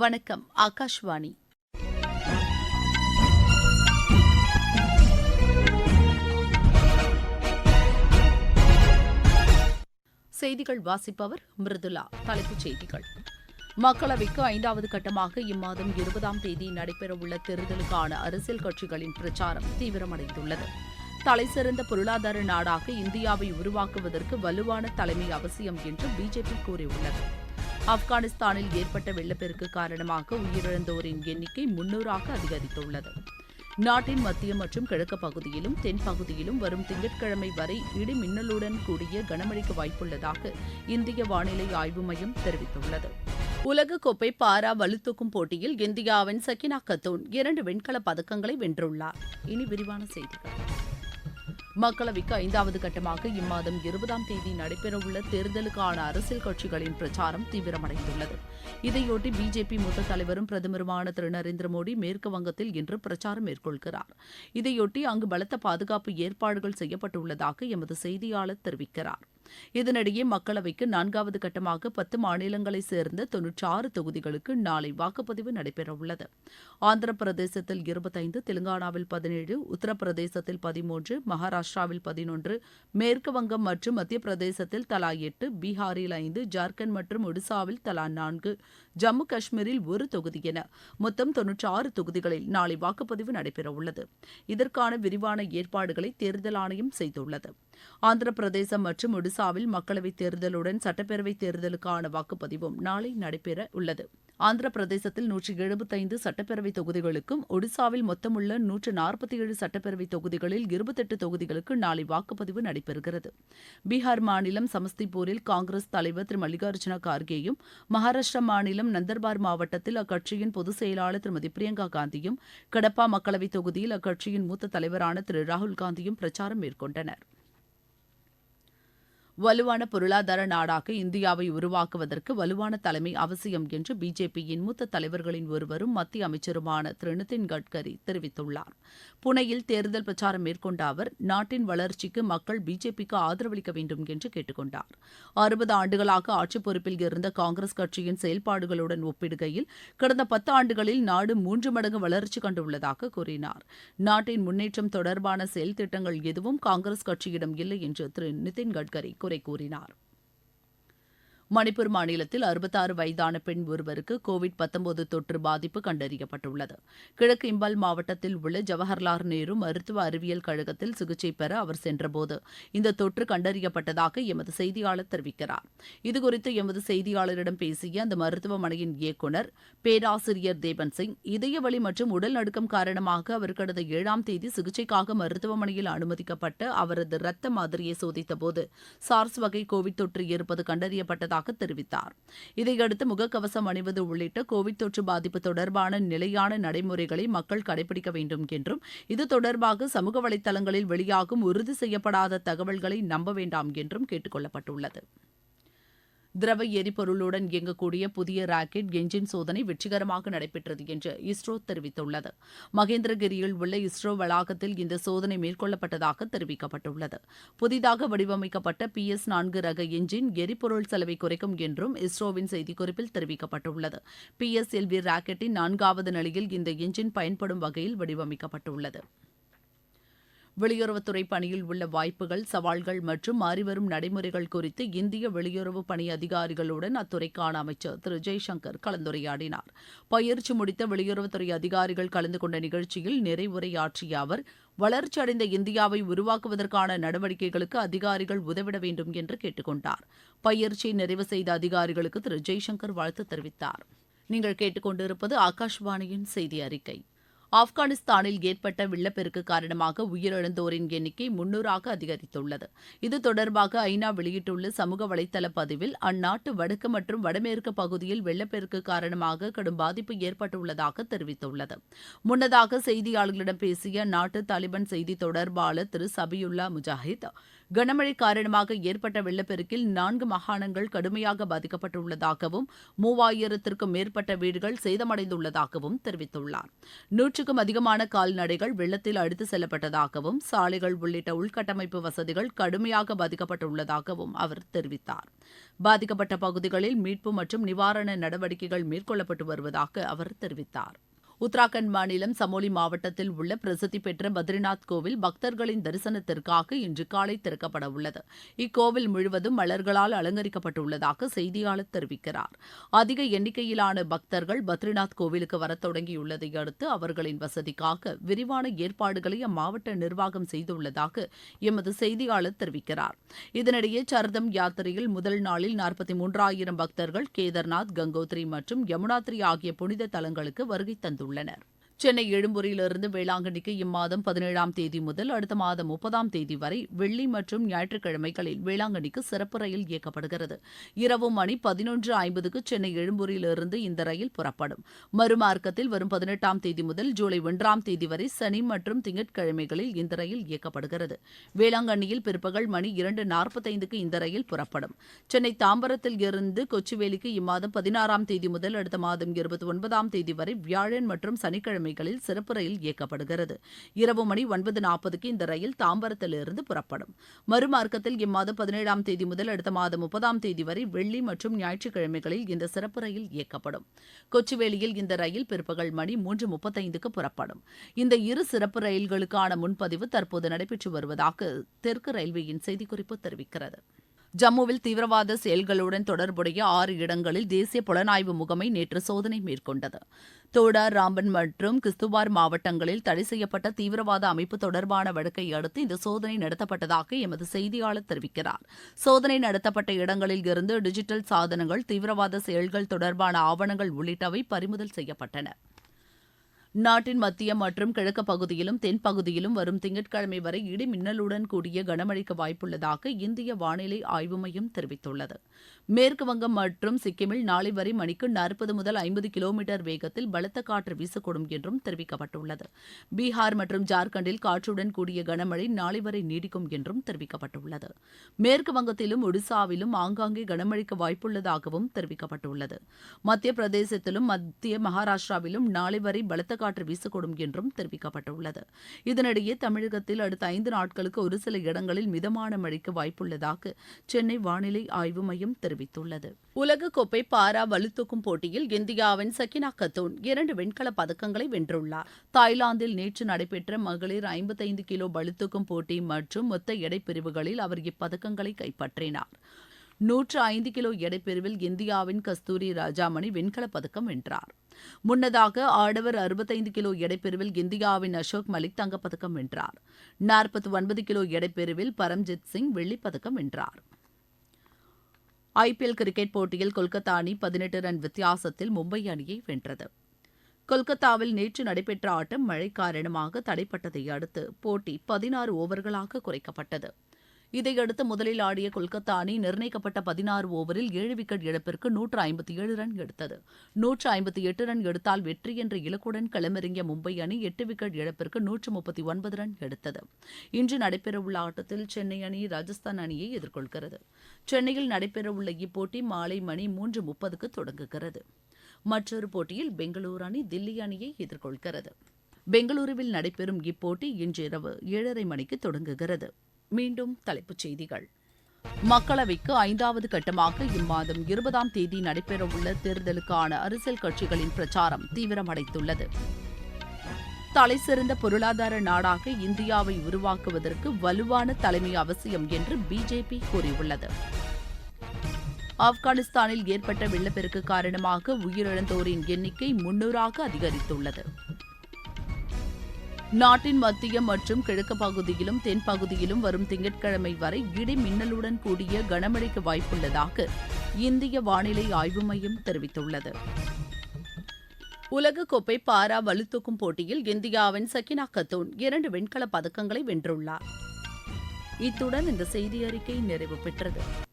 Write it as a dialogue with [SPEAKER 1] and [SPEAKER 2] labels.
[SPEAKER 1] வணக்கம் ஆகாஷ்வாணி செய்திகள் வாசிப்பவர் மிருதுலா தலைப்புச் செய்திகள் மக்களவைக்கு ஐந்தாவது கட்டமாக இம்மாதம் இருபதாம் தேதி நடைபெறவுள்ள தேர்தலுக்கான அரசியல் கட்சிகளின் பிரச்சாரம் தீவிரமடைந்துள்ளது தலைசிறந்த பொருளாதார நாடாக இந்தியாவை உருவாக்குவதற்கு வலுவான தலைமை அவசியம் என்று பிஜேபி கூறியுள்ளது ஆப்கானிஸ்தானில் ஏற்பட்ட வெள்ளப்பெருக்கு காரணமாக உயிரிழந்தோரின் எண்ணிக்கை முன்னூறாக அதிகரித்துள்ளது நாட்டின் மத்திய மற்றும் கிழக்கு பகுதியிலும் தென்பகுதியிலும் வரும் திங்கட்கிழமை வரை இடி மின்னலுடன் கூடிய கனமழைக்கு வாய்ப்புள்ளதாக இந்திய வானிலை ஆய்வு மையம் தெரிவித்துள்ளது உலகக்கோப்பை பாரா வலுத்தூக்கும் போட்டியில் இந்தியாவின் சக்கினா கத்தோன் இரண்டு வெண்கல பதக்கங்களை வென்றுள்ளார் இனி விரிவான செய்திகள் மக்களவைக்கு ஐந்தாவது கட்டமாக இம்மாதம் இருபதாம் தேதி நடைபெறவுள்ள தேர்தலுக்கான அரசியல் கட்சிகளின் பிரச்சாரம் தீவிரமடைந்துள்ளது இதையொட்டி பிஜேபி மூத்த தலைவரும் பிரதமருமான திரு நரேந்திர மோடி மேற்கு வங்கத்தில் இன்று பிரச்சாரம் மேற்கொள்கிறார் இதையொட்டி அங்கு பலத்த பாதுகாப்பு ஏற்பாடுகள் செய்யப்பட்டுள்ளதாக எமது செய்தியாளர் தெரிவிக்கிறாா் இதனிடையே மக்களவைக்கு நான்காவது கட்டமாக பத்து மாநிலங்களைச் சேர்ந்த தொன்னூற்றி தொகுதிகளுக்கு நாளை வாக்குப்பதிவு நடைபெறவுள்ளது ஆந்திர பிரதேசத்தில் இருபத்தைந்து தெலுங்கானாவில் பதினேழு உத்தரப்பிரதேசத்தில் பதிமூன்று மகாராஷ்டிராவில் பதினொன்று மேற்கு வங்கம் மற்றும் மத்திய பிரதேசத்தில் தலா எட்டு பீகாரில் ஐந்து ஜார்க்கண்ட் மற்றும் ஒடிசாவில் தலா நான்கு ஜம்மு காஷ்மீரில் ஒரு தொகுதி என மொத்தம் தொன்னூற்றி ஆறு தொகுதிகளில் நாளை வாக்குப்பதிவு நடைபெறவுள்ளது இதற்கான விரிவான ஏற்பாடுகளை தேர்தல் ஆணையம் செய்துள்ளது ஆந்திர பிரதேசம் மற்றும் ஒடிசா ஒடிசாவில் மக்களவைத் தேர்தலுடன் சட்டப்பேரவைத் தேர்தலுக்கான வாக்குப்பதிவும் நாளை நடைபெற உள்ளது ஆந்திர பிரதேசத்தில் நூற்றி எழுபத்தைந்து சட்டப்பேரவைத் தொகுதிகளுக்கும் ஒடிசாவில் மொத்தமுள்ள நூற்று நாற்பத்தி ஏழு சட்டப்பேரவைத் தொகுதிகளில் இருபத்தெட்டு தொகுதிகளுக்கு நாளை வாக்குப்பதிவு நடைபெறுகிறது பீகார் மாநிலம் சமஸ்திபூரில் காங்கிரஸ் தலைவர் திரு மல்லிகார்ஜுன கார்கேயும் மகாராஷ்டிரா மாநிலம் நந்தர்பார் மாவட்டத்தில் அக்கட்சியின் பொதுச் செயலாளர் திருமதி பிரியங்கா காந்தியும் கடப்பா மக்களவைத் தொகுதியில் அக்கட்சியின் மூத்த தலைவரான திரு ராகுல் காந்தியும் பிரச்சாரம் மேற்கொண்டனா் வலுவான பொருளாதார நாடாக இந்தியாவை உருவாக்குவதற்கு வலுவான தலைமை அவசியம் என்று பிஜேபியின் மூத்த தலைவர்களின் ஒருவரும் மத்திய அமைச்சருமான திரு நிதின் கட்கரி தெரிவித்துள்ளார் புனேயில் தேர்தல் பிரச்சாரம் மேற்கொண்ட அவர் நாட்டின் வளர்ச்சிக்கு மக்கள் பிஜேபிக்கு ஆதரவளிக்க வேண்டும் என்று கேட்டுக்கொண்டார் அறுபது ஆண்டுகளாக ஆட்சி பொறுப்பில் இருந்த காங்கிரஸ் கட்சியின் செயல்பாடுகளுடன் ஒப்பிடுகையில் கடந்த பத்து ஆண்டுகளில் நாடு மூன்று மடங்கு வளர்ச்சி கண்டுள்ளதாக கூறினார் நாட்டின் முன்னேற்றம் தொடர்பான செயல் திட்டங்கள் எதுவும் காங்கிரஸ் கட்சியிடம் இல்லை என்று திரு நிதின் கட்கரி குறை கூறினாா் மணிப்பூர் மாநிலத்தில் அறுபத்தாறு வயதான பெண் ஒருவருக்கு கோவிட் தொற்று பாதிப்பு கண்டறியப்பட்டுள்ளது கிழக்கு இம்பால் மாவட்டத்தில் உள்ள ஜவஹர்லால் நேரு மருத்துவ அறிவியல் கழகத்தில் சிகிச்சை பெற அவர் சென்றபோது இந்த தொற்று கண்டறியப்பட்டதாக எமது செய்தியாளர் தெரிவிக்கிறார் இதுகுறித்து எமது செய்தியாளரிடம் பேசிய அந்த மருத்துவமனையின் இயக்குநர் பேராசிரியர் தேவன் சிங் இதயவழி மற்றும் உடல் நடுக்கம் காரணமாக அவர் கடந்த ஏழாம் தேதி சிகிச்சைக்காக மருத்துவமனையில் அனுமதிக்கப்பட்டு அவரது இரத்த மாதிரியை சோதித்தபோது சார்ஸ் வகை கோவிட் தொற்று இருப்பது கண்டறியப்பட்டதாக இருப்பதாக தெரிவித்தார் இதையடுத்து முகக்கவசம் அணிவது உள்ளிட்ட கோவிட் தொற்று பாதிப்பு தொடர்பான நிலையான நடைமுறைகளை மக்கள் கடைபிடிக்க வேண்டும் என்றும் இது தொடர்பாக சமூக வலைதளங்களில் வெளியாகும் உறுதி செய்யப்படாத தகவல்களை நம்ப வேண்டாம் என்றும் கேட்டுக் கொள்ளப்பட்டுள்ளது திரவ எரிபொருளுடன் இயங்கக்கூடிய புதிய ராக்கெட் எஞ்சின் சோதனை வெற்றிகரமாக நடைபெற்றது என்று இஸ்ரோ தெரிவித்துள்ளது மகேந்திரகிரியில் உள்ள இஸ்ரோ வளாகத்தில் இந்த சோதனை மேற்கொள்ளப்பட்டதாக தெரிவிக்கப்பட்டுள்ளது புதிதாக வடிவமைக்கப்பட்ட பி எஸ் நான்கு ரக எஞ்சின் எரிபொருள் செலவை குறைக்கும் என்றும் இஸ்ரோவின் செய்திக்குறிப்பில் தெரிவிக்கப்பட்டுள்ளது பி எஸ் எல்வி ராக்கெட்டின் நான்காவது நிலையில் இந்த எஞ்சின் பயன்படும் வகையில் வடிவமைக்கப்பட்டுள்ளது வெளியுறவுத்துறை பணியில் உள்ள வாய்ப்புகள் சவால்கள் மற்றும் மாறிவரும் நடைமுறைகள் குறித்து இந்திய வெளியுறவு பணி அதிகாரிகளுடன் அத்துறைக்கான அமைச்சர் திரு ஜெய்சங்கர் கலந்துரையாடினார் பயிற்சி முடித்த வெளியுறவுத்துறை அதிகாரிகள் கலந்து கொண்ட நிகழ்ச்சியில் நிறைவுரையாற்றிய அவர் வளர்ச்சியடைந்த இந்தியாவை உருவாக்குவதற்கான நடவடிக்கைகளுக்கு அதிகாரிகள் உதவிட வேண்டும் என்று கேட்டுக்கொண்டார் பயிற்சியை நிறைவு செய்த அதிகாரிகளுக்கு திரு ஜெய்சங்கர் வாழ்த்து தெரிவித்தார் நீங்கள் கேட்டுக்கொண்டிருப்பது ஆகாஷ்வாணியின் செய்தி அறிக்கை ஆப்கானிஸ்தானில் ஏற்பட்ட வெள்ளப்பெருக்கு காரணமாக உயிரிழந்தோரின் எண்ணிக்கை முன்னூறாக அதிகரித்துள்ளது இது தொடர்பாக ஐநா வெளியிட்டுள்ள சமூக வலைதள பதிவில் அந்நாட்டு வடக்கு மற்றும் வடமேற்கு பகுதியில் வெள்ளப்பெருக்கு காரணமாக கடும் பாதிப்பு ஏற்பட்டுள்ளதாக தெரிவித்துள்ளது முன்னதாக செய்தியாளர்களிடம் பேசிய அந்நாட்டு தாலிபான் செய்தி தொடர்பாளர் திரு சபியுல்லா முஜாஹித் கனமழை காரணமாக ஏற்பட்ட வெள்ளப்பெருக்கில் நான்கு மாகாணங்கள் கடுமையாக பாதிக்கப்பட்டுள்ளதாகவும் மூவாயிரத்திற்கும் மேற்பட்ட வீடுகள் சேதமடைந்துள்ளதாகவும் தெரிவித்துள்ளார் நூற்றுக்கும் அதிகமான கால்நடைகள் வெள்ளத்தில் அடித்து செல்லப்பட்டதாகவும் சாலைகள் உள்ளிட்ட உள்கட்டமைப்பு வசதிகள் கடுமையாக பாதிக்கப்பட்டுள்ளதாகவும் அவர் தெரிவித்தார் பாதிக்கப்பட்ட பகுதிகளில் மீட்பு மற்றும் நிவாரண நடவடிக்கைகள் மேற்கொள்ளப்பட்டு வருவதாக அவர் தெரிவித்தாா் உத்தராகண்ட் மாநிலம் சமோலி மாவட்டத்தில் உள்ள பிரசித்தி பெற்ற பத்ரிநாத் கோவில் பக்தர்களின் தரிசனத்திற்காக இன்று காலை திறக்கப்பட உள்ளது இக்கோவில் முழுவதும் மலர்களால் அலங்கரிக்கப்பட்டுள்ளதாக செய்தியாளர் தெரிவிக்கிறார் அதிக எண்ணிக்கையிலான பக்தர்கள் பத்ரிநாத் கோவிலுக்கு வர தொடங்கியுள்ளதை அடுத்து அவர்களின் வசதிக்காக விரிவான ஏற்பாடுகளை அம்மாவட்ட நிர்வாகம் செய்துள்ளதாக எமது செய்தியாளர் தெரிவிக்கிறார் இதனிடையே சரதம் யாத்திரையில் முதல் நாளில் நாற்பத்தி மூன்றாயிரம் பக்தர்கள் கேதர்நாத் கங்கோத்ரி மற்றும் யமுனாத்ரி ஆகிய புனித தலங்களுக்கு வருகை தந்துள்ளனர் உள்ளனா் சென்னை எழும்பூரிலிருந்து வேளாங்கண்ணிக்கு இம்மாதம் பதினேழாம் தேதி முதல் அடுத்த மாதம் முப்பதாம் தேதி வரை வெள்ளி மற்றும் ஞாயிற்றுக்கிழமைகளில் வேளாங்கண்ணிக்கு சிறப்பு ரயில் இயக்கப்படுகிறது இரவு மணி பதினொன்று ஐம்பதுக்கு சென்னை எழும்பூரிலிருந்து இந்த ரயில் புறப்படும் மறுமார்க்கத்தில் வரும் பதினெட்டாம் தேதி முதல் ஜூலை ஒன்றாம் தேதி வரை சனி மற்றும் திங்கட்கிழமைகளில் இந்த ரயில் இயக்கப்படுகிறது வேளாங்கண்ணியில் பிற்பகல் மணி இரண்டு நாற்பத்தைந்துக்கு இந்த ரயில் புறப்படும் சென்னை தாம்பரத்தில் இருந்து கொச்சுவேலிக்கு இம்மாதம் பதினாறாம் தேதி முதல் அடுத்த மாதம் இருபத்தி ஒன்பதாம் தேதி வரை வியாழன் மற்றும் சனிக்கிழமை கிழமைகளில் சிறப்பு ரயில் இயக்கப்படுகிறது இரவு மணி ஒன்பது நாற்பதுக்கு இந்த ரயில் தாம்பரத்திலிருந்து புறப்படும் மறுமார்க்கத்தில் இம்மாதம் பதினேழாம் தேதி முதல் அடுத்த மாதம் முப்பதாம் தேதி வரை வெள்ளி மற்றும் ஞாயிற்றுக்கிழமைகளில் இந்த சிறப்பு ரயில் இயக்கப்படும் கொச்சிவேலியில் இந்த ரயில் பிற்பகல் மணி மூன்று முப்பத்தைந்துக்கு புறப்படும் இந்த இரு சிறப்பு ரயில்களுக்கான முன்பதிவு தற்போது நடைபெற்று வருவதாக தெற்கு ரயில்வேயின் செய்திக்குறிப்பு தெரிவிக்கிறது ஜம்முவில் தீவிரவாத செயல்களுடன் தொடர்புடைய ஆறு இடங்களில் தேசிய புலனாய்வு முகமை நேற்று சோதனை மேற்கொண்டது தோடா ராம்பன் மற்றும் கிஸ்துவார் மாவட்டங்களில் தடை செய்யப்பட்ட தீவிரவாத அமைப்பு தொடர்பான வழக்கை அடுத்து இந்த சோதனை நடத்தப்பட்டதாக எமது செய்தியாளர் தெரிவிக்கிறார் சோதனை நடத்தப்பட்ட இடங்களில் இருந்து டிஜிட்டல் சாதனங்கள் தீவிரவாத செயல்கள் தொடர்பான ஆவணங்கள் உள்ளிட்டவை பறிமுதல் செய்யப்பட்டன நாட்டின் மத்திய மற்றும் கிழக்கு பகுதியிலும் தென்பகுதியிலும் வரும் திங்கட்கிழமை வரை இடி மின்னலுடன் கூடிய கனமழைக்கு வாய்ப்புள்ளதாக இந்திய வானிலை ஆய்வு மையம் தெரிவித்துள்ளது மேற்குவங்கம் மற்றும் சிக்கிமில் நாளை வரை மணிக்கு நாற்பது முதல் ஐம்பது கிலோமீட்டர் வேகத்தில் பலத்த காற்று வீசக்கூடும் என்றும் தெரிவிக்கப்பட்டுள்ளது பீகார் மற்றும் ஜார்க்கண்டில் காற்றுடன் கூடிய கனமழை நாளை வரை நீடிக்கும் என்றும் தெரிவிக்கப்பட்டுள்ளது மேற்கு வங்கத்திலும் ஒடிசாவிலும் ஆங்காங்கே கனமழைக்கு வாய்ப்புள்ளதாகவும் தெரிவிக்கப்பட்டுள்ளது மத்திய பிரதேசத்திலும் மத்திய மகாராஷ்டிராவிலும் நாளை வரை பலத்த காற்று வீசக்கூடும் என்றும் தெரிவிக்கப்பட்டுள்ளது இதனிடையே தமிழகத்தில் அடுத்த ஐந்து நாட்களுக்கு ஒரு சில இடங்களில் மிதமான மழைக்கு வாய்ப்புள்ளதாக சென்னை வானிலை ஆய்வு மையம் தெரிவித்துள்ளது உலகக்கோப்பை பாரா வலுத்தூக்கும் போட்டியில் இந்தியாவின் சக்கினா கத்தோன் இரண்டு வெண்கலப் பதக்கங்களை வென்றுள்ளார் தாய்லாந்தில் நேற்று நடைபெற்ற மகளிர் ஐம்பத்தைந்து கிலோ பளுத்தூக்கும் போட்டி மற்றும் மொத்த எடை பிரிவுகளில் அவர் இப்பதக்கங்களை கைப்பற்றினார் நூற்று ஐந்து கிலோ எடைப்பிரிவில் இந்தியாவின் கஸ்தூரி ராஜாமணி வெண்கலப் பதக்கம் வென்றார் முன்னதாக ஆடவர் அறுபத்தைந்து கிலோ எடைப்பிரிவில் இந்தியாவின் அசோக் மலிக் தங்கப்பதக்கம் வென்றார் நாற்பத்தி ஒன்பது கிலோ எடைப்பிரிவில் பரம்ஜித் சிங் வெள்ளிப்பதக்கம் வென்றார் ஐபிஎல் கிரிக்கெட் போட்டியில் கொல்கத்தா அணி பதினெட்டு ரன் வித்தியாசத்தில் மும்பை அணியை வென்றது கொல்கத்தாவில் நேற்று நடைபெற்ற ஆட்டம் மழை காரணமாக தடைப்பட்டதை அடுத்து போட்டி பதினாறு ஓவர்களாக குறைக்கப்பட்டது இதையடுத்து முதலில் ஆடிய கொல்கத்தா அணி நிர்ணயிக்கப்பட்ட பதினாறு ஓவரில் ஏழு விக்கெட் இழப்பிற்கு நூற்று ஐம்பத்தி ஏழு ரன் எடுத்தது நூற்று ஐம்பத்தி எட்டு ரன் எடுத்தால் வெற்றி என்ற இலக்குடன் களமிறங்கிய மும்பை அணி எட்டு விக்கெட் இழப்பிற்கு நூற்று முப்பத்தி ஒன்பது ரன் எடுத்தது இன்று நடைபெறவுள்ள ஆட்டத்தில் சென்னை அணி ராஜஸ்தான் அணியை எதிர்கொள்கிறது சென்னையில் நடைபெறவுள்ள இப்போட்டி மாலை மணி மூன்று முப்பதுக்கு தொடங்குகிறது மற்றொரு போட்டியில் பெங்களூரு அணி தில்லி அணியை எதிர்கொள்கிறது பெங்களூருவில் நடைபெறும் இப்போட்டி இன்று இரவு ஏழரை மணிக்கு தொடங்குகிறது மீண்டும் தலைப்புச் செய்திகள் மக்களவைக்கு ஐந்தாவது கட்டமாக இம்மாதம் இருபதாம் தேதி நடைபெறவுள்ள தேர்தலுக்கான அரசியல் கட்சிகளின் பிரச்சாரம் தீவிரமடைந்துள்ளது தலைசிறந்த பொருளாதார நாடாக இந்தியாவை உருவாக்குவதற்கு வலுவான தலைமை அவசியம் என்று பிஜேபி கூறியுள்ளது ஆப்கானிஸ்தானில் ஏற்பட்ட வெள்ளப்பெருக்கு காரணமாக உயிரிழந்தோரின் எண்ணிக்கை முன்னூறாக அதிகரித்துள்ளது நாட்டின் மத்திய மற்றும் கிழக்கு பகுதியிலும் தென்பகுதியிலும் வரும் திங்கட்கிழமை வரை இடி மின்னலுடன் கூடிய கனமழைக்கு வாய்ப்புள்ளதாக இந்திய வானிலை ஆய்வு மையம் தெரிவித்துள்ளது உலகக்கோப்பை பாரா வலுத்தூக்கும் போட்டியில் இந்தியாவின் சக்கினா கத்தோன் இரண்டு வெண்கலப் பதக்கங்களை வென்றுள்ளார் இத்துடன் இந்த செய்தி அறிக்கை நிறைவு பெற்றது